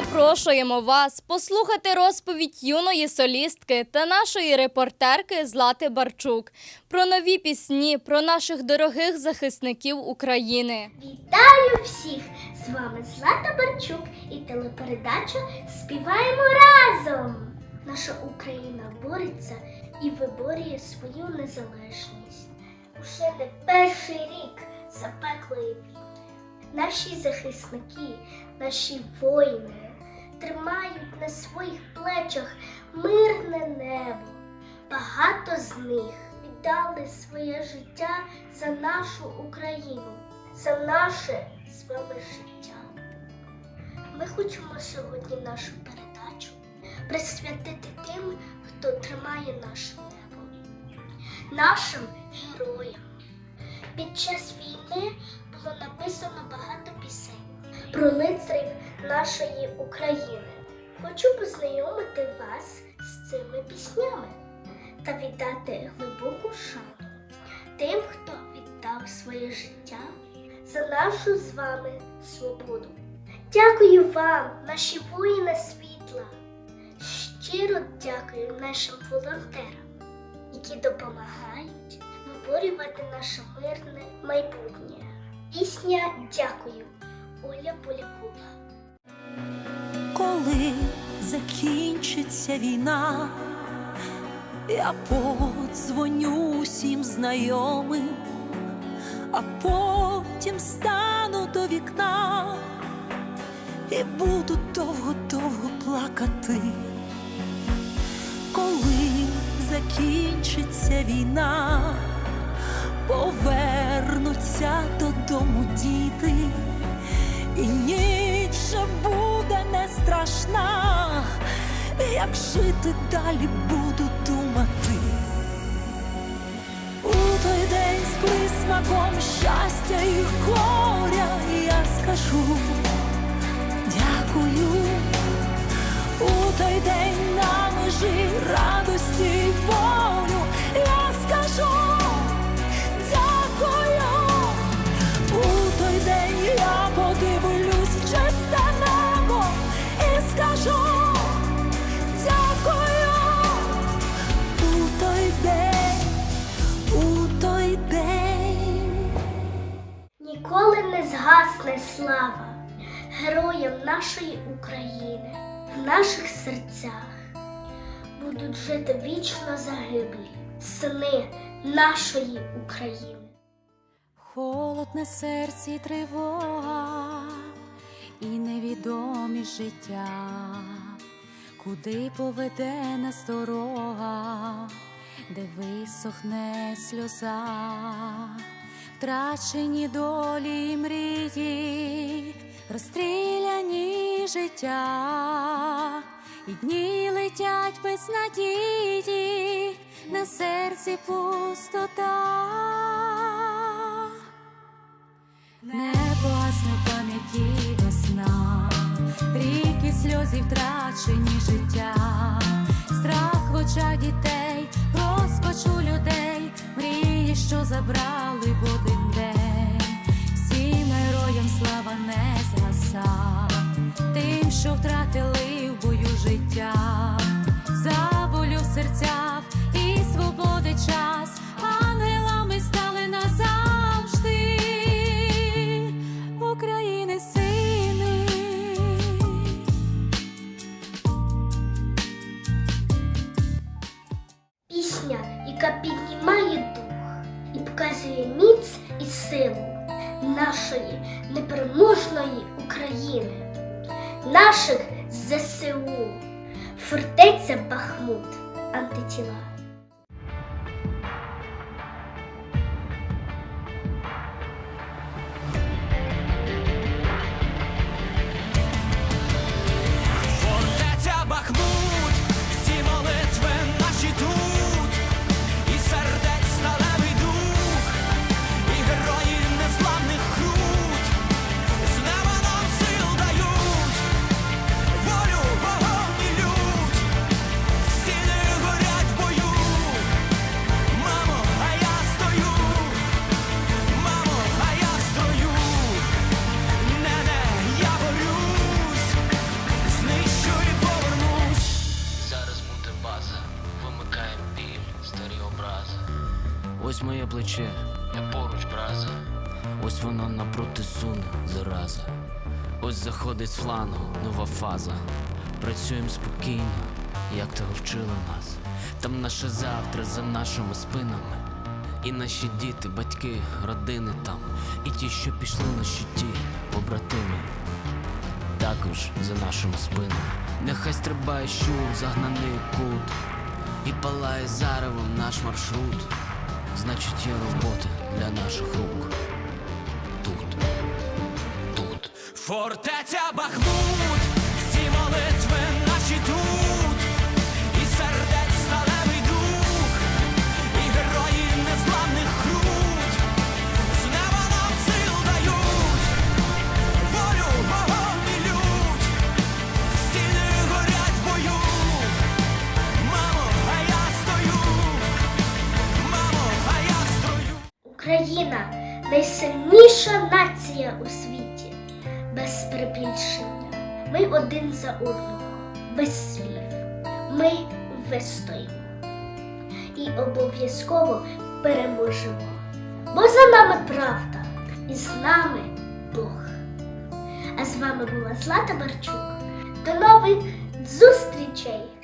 Запрошуємо вас послухати розповідь юної солістки та нашої репортерки Злати Барчук про нові пісні про наших дорогих захисників України. Вітаю всіх! З вами Злата Барчук і телепередача Співаємо разом! Наша Україна бореться і виборює свою незалежність. Уже не перший рік запеклої війни. Наші захисники, наші воїни тримають на своїх плечах мирне небо. Багато з них віддали своє життя за нашу Україну, за наше з вами життя. Ми хочемо сьогодні нашу передачу присвятити тим, хто тримає наше небо, нашим героям. Під час війни було написано багато пісень про лицарів нашої України. Хочу познайомити вас з цими піснями та віддати глибоку шану тим, хто віддав своє життя за нашу з вами свободу. Дякую вам, наші воїни світла. Щиро дякую нашим волонтерам, які допомагають виборювати наше мирне майбутнє. Пісня Дякую Оля Полякова. Коли закінчиться війна, я подзвоню усім знайомим, а потім стану до вікна. І буду довго-довго плакати, коли закінчиться війна, повернуться додому діти. І ніч же буде не страшна, як жити далі буду думати. У той день з присмаком щастя і горя я скажу Ніколи не згасне слава героям нашої України в наших серцях. Будуть жити вічно загиблі сини нашої України. Холод на серці тривога і невідомість життя, куди поведе нас дорога, де висохне сльоза, втрачені долі і мрії, розстріляні життя, і дні летять без надії, на серці пустота. Не погасне пам'яті весна, ріки сльозів втрачені життя, страх в очах дітей, розпачу людей, що забрали в один день, всім героям слава показує міць і силу нашої непереможної України, наших ЗСУ, фортеця Бахмут, антитіла. Плече, я поруч, браза. Ось воно напроти суне, зараза. Ось заходить з флангу нова фаза. Працюємо спокійно, як того вчили нас. Там наше завтра за нашими спинами. І наші діти, батьки, родини там, і ті, що пішли на щиті, побратими, також за нашими спинами. Нехай стрибає щур, загнаний кут, і палає заревом наш маршрут. Значить, є робота для наших рук. Тут, тут. Фортеця Бахмут, найсильніша нація у світі, без перебільшення. Ми один за одного, без слів. Ми вистоїмо і обов'язково переможемо. Бо за нами правда, і з нами Бог. А з вами була Злата Барчук. До нових зустрічей!